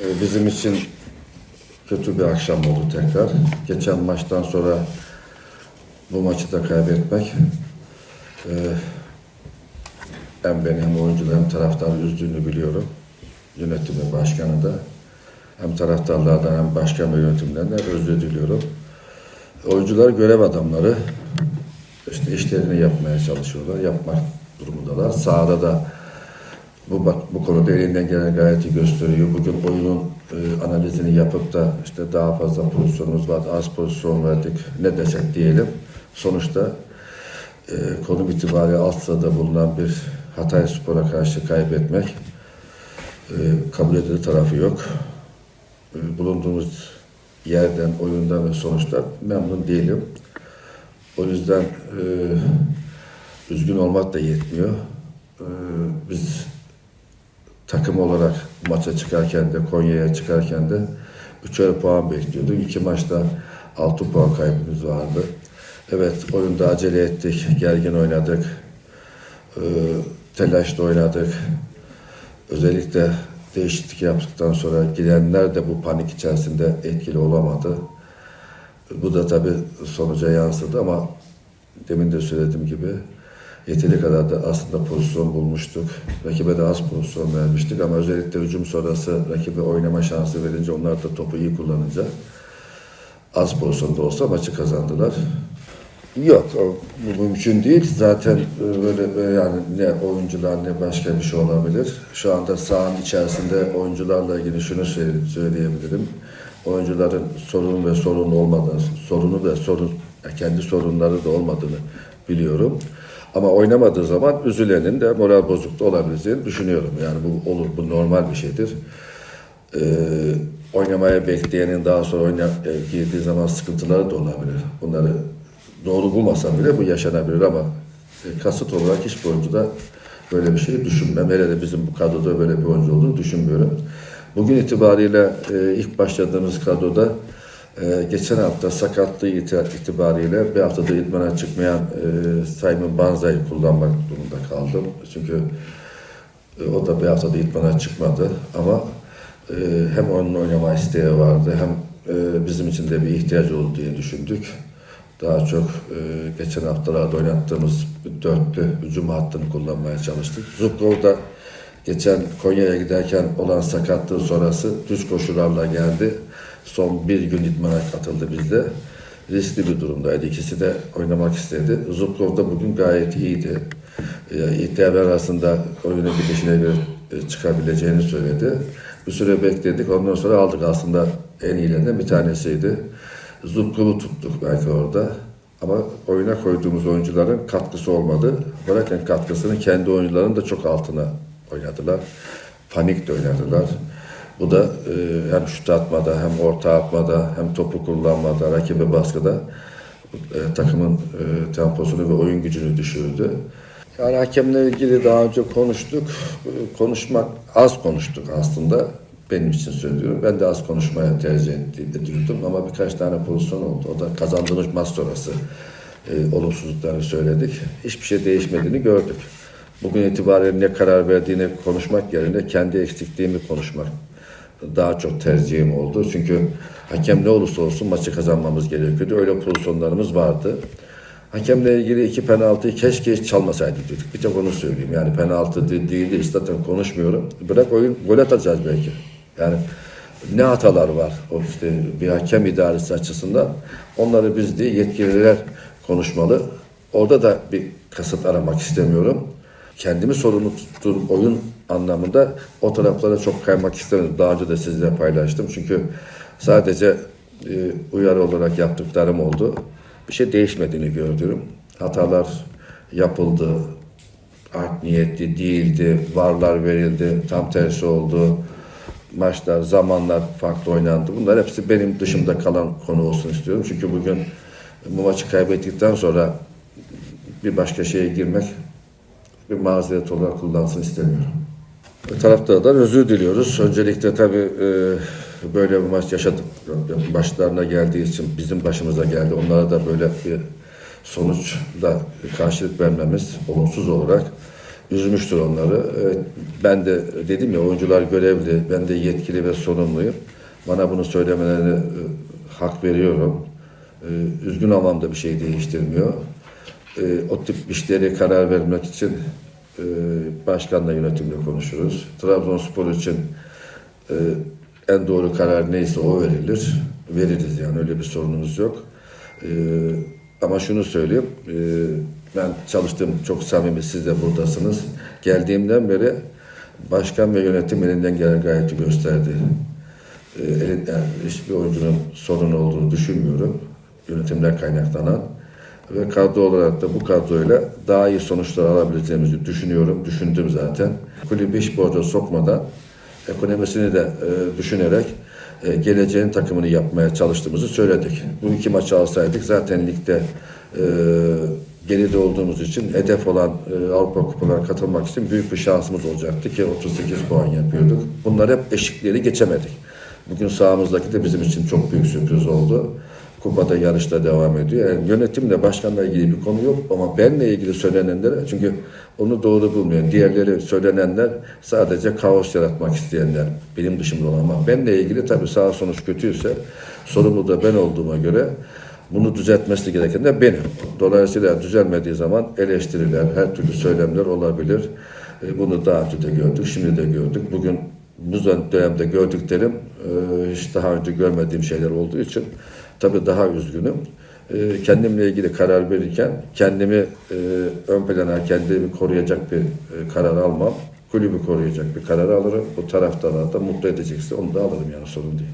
Ee, Bizim için kötü bir akşam oldu tekrar. Geçen maçtan sonra bu maçı da kaybetmek e, hem beni hem oyuncuları hem taraftarı üzdüğünü biliyorum. Yönetimi, başkanı da. Hem taraftarlardan hem başkan ve yönetimden de özür diliyorum. Oyuncular görev adamları. işte işlerini yapmaya çalışıyorlar. Yapmak durumundalar. Sahada da bu bu konuda elinden gelen gayreti gösteriyor. Bugün oyunun e, analizini yapıp da işte daha fazla pozisyonumuz vardı, az pozisyon verdik ne desek diyelim. Sonuçta e, konum itibariyle alt sırada bulunan bir Hatay Spor'a karşı kaybetmek e, kabul edilir tarafı yok. E, bulunduğumuz yerden, oyundan ve sonuçtan memnun değilim. O yüzden e, üzgün olmak da yetmiyor. E, biz takım olarak maça çıkarken de Konya'ya çıkarken de üçer puan bekliyorduk. İki maçta 6 puan kaybımız vardı. Evet oyunda acele ettik, gergin oynadık. Ee, telaşla oynadık. Özellikle değişiklik yaptıktan sonra gidenler de bu panik içerisinde etkili olamadı. Bu da tabii sonuca yansıdı ama demin de söylediğim gibi yeteri kadar da aslında pozisyon bulmuştuk. Rakibe de az pozisyon vermiştik ama özellikle hücum sonrası rakibe oynama şansı verince onlar da topu iyi kullanınca az pozisyonda olsa maçı kazandılar. Yok, o, mümkün değil. Zaten e, böyle böyle yani ne oyuncular ne başka bir şey olabilir. Şu anda sahanın içerisinde oyuncularla ilgili şunu söyle- söyleyebilirim. Oyuncuların sorun ve sorun olmadan, sorunu ve sorun, kendi sorunları da olmadığını biliyorum. Ama oynamadığı zaman üzülenin de moral bozukluğu olabileceğini düşünüyorum. Yani bu olur, bu normal bir şeydir. Ee, oynamaya bekleyenin daha sonra oyuna e, girdiği zaman sıkıntıları da olabilir. Bunları doğru bulmasam bile bu yaşanabilir ama e, kasıt olarak hiçbir oyuncuda böyle bir şey düşünmem. Hele de bizim bu kadroda böyle bir oyuncu olduğunu düşünmüyorum. Bugün itibariyle e, ilk başladığımız kadroda e, geçen hafta sakatlığı iti- itibariyle bir haftada idmana çıkmayan e, Simon Banza'yı kullanmak durumunda kaldım. Çünkü e, o da bir haftada idmana çıkmadı ama e, hem onun oynama isteği vardı hem e, bizim için de bir ihtiyaç oldu diye düşündük. Daha çok e, geçen haftalarda oynattığımız dörtlü hücum hattını kullanmaya çalıştık. Zubkov da geçen Konya'ya giderken olan sakatlığı sonrası düz koşularla geldi. Son bir gün idmana katıldı bizde. Riskli bir durumdaydı. İkisi de oynamak istedi. Zubkov da bugün gayet iyiydi. İhtiyarlar arasında oyuna gidişine göre çıkabileceğini söyledi. Bir süre bekledik. Ondan sonra aldık aslında en iyilerinden bir tanesiydi. Zubkov'u tuttuk belki orada. Ama oyuna koyduğumuz oyuncuların katkısı olmadı. Bırakın katkısını kendi oyuncuların da çok altına oynadılar. Panik de oynadılar. Bu da e, hem şut atmada hem orta atmada hem topu kullanmada, rakibe baskıda e, takımın e, temposunu ve oyun gücünü düşürdü. Yani hakemle ilgili daha önce konuştuk. Konuşmak az konuştuk aslında. Benim için söylüyorum. Ben de az konuşmaya tercih ediyordum ama birkaç tane pozisyon oldu. O da kazandığımız maç sonrası e, olumsuzluklarını söyledik. Hiçbir şey değişmediğini gördük. Bugün itibariyle ne karar verdiğini konuşmak yerine kendi eksikliğimi konuşmak daha çok tercihim oldu. Çünkü hakem ne olursa olsun maçı kazanmamız gerekiyordu. Öyle pozisyonlarımız vardı. Hakemle ilgili iki penaltıyı keşke hiç çalmasaydı dedik. Bir tek onu söyleyeyim. Yani penaltı de- değil değil zaten konuşmuyorum. Bırak oyun gol atacağız belki. Yani ne hatalar var o işte bir hakem idaresi açısından onları biz değil yetkililer konuşmalı. Orada da bir kasıt aramak istemiyorum. Kendimi sorumlu tuttuğum oyun anlamında o taraflara çok kaymak istemedim. Daha önce de sizle paylaştım. Çünkü sadece e, uyarı olarak yaptıklarım oldu. Bir şey değişmediğini gördüm. Hatalar yapıldı. Art niyetli değildi. Varlar verildi. Tam tersi oldu. Maçlar, zamanlar farklı oynandı. Bunlar hepsi benim dışımda kalan konu olsun istiyorum. Çünkü bugün bu maçı kaybettikten sonra bir başka şeye girmek bir mazeret olarak kullansın istemiyorum. Taraftarlar özür diliyoruz. Öncelikle tabii e, böyle bir maç yaşadık. Başlarına geldiği için bizim başımıza geldi. Onlara da böyle bir sonuç da karşılık vermemiz olumsuz olarak üzmüştür onları. Evet, ben de dedim ya oyuncular görevli, ben de yetkili ve sorumluyum. Bana bunu söylemelerine e, hak veriyorum. E, üzgün olmam da bir şey değiştirmiyor. E, o tip işleri karar vermek için e, başkanla yönetimle konuşuruz. Trabzonspor için e, en doğru karar neyse o verilir. Veririz yani öyle bir sorunumuz yok. E, ama şunu söyleyeyim. e, ben çalıştığım çok samimi siz de buradasınız. Geldiğimden beri başkan ve yönetim elinden gelen gayreti gösterdi. E, elin- yani hiçbir oyuncunun sorun olduğunu düşünmüyorum. Yönetimden kaynaklanan ve kadro olarak da bu kadroyla daha iyi sonuçlar alabileceğimizi düşünüyorum. Düşündüm zaten. Kulübü iş borca sokmadan ekonomisini de e, düşünerek e, geleceğin takımını yapmaya çalıştığımızı söyledik. Bu iki maçı alsaydık zaten ligde e, geride olduğumuz için hedef olan e, Avrupa Kupalarına katılmak için büyük bir şansımız olacaktı ki 38 puan yapıyorduk. Bunlar hep eşikleri geçemedik. Bugün sahamızdaki de bizim için çok büyük sürpriz oldu. Kupada yarışta devam ediyor. Yani yönetimle başkanla ilgili bir konu yok ama benle ilgili söylenenler çünkü onu doğru bulmuyor. Diğerleri söylenenler sadece kaos yaratmak isteyenler benim dışımda olan ama benle ilgili tabii sağ sonuç kötüyse sorumlu da ben olduğuma göre bunu düzeltmesi gereken de benim. Dolayısıyla düzelmediği zaman eleştiriler, her türlü söylemler olabilir. E, Bunu daha önce de gördük, şimdi de gördük. Bugün bu dönemde gördüklerim e, hiç daha önce görmediğim şeyler olduğu için tabii daha üzgünüm. E, Kendimle ilgili karar verirken kendimi e, ön plana, kendimi koruyacak bir e, karar almam. Kulübü koruyacak bir karar alırım. Bu taraftarlar da mutlu edecekse onu da alırım yani sorun değil.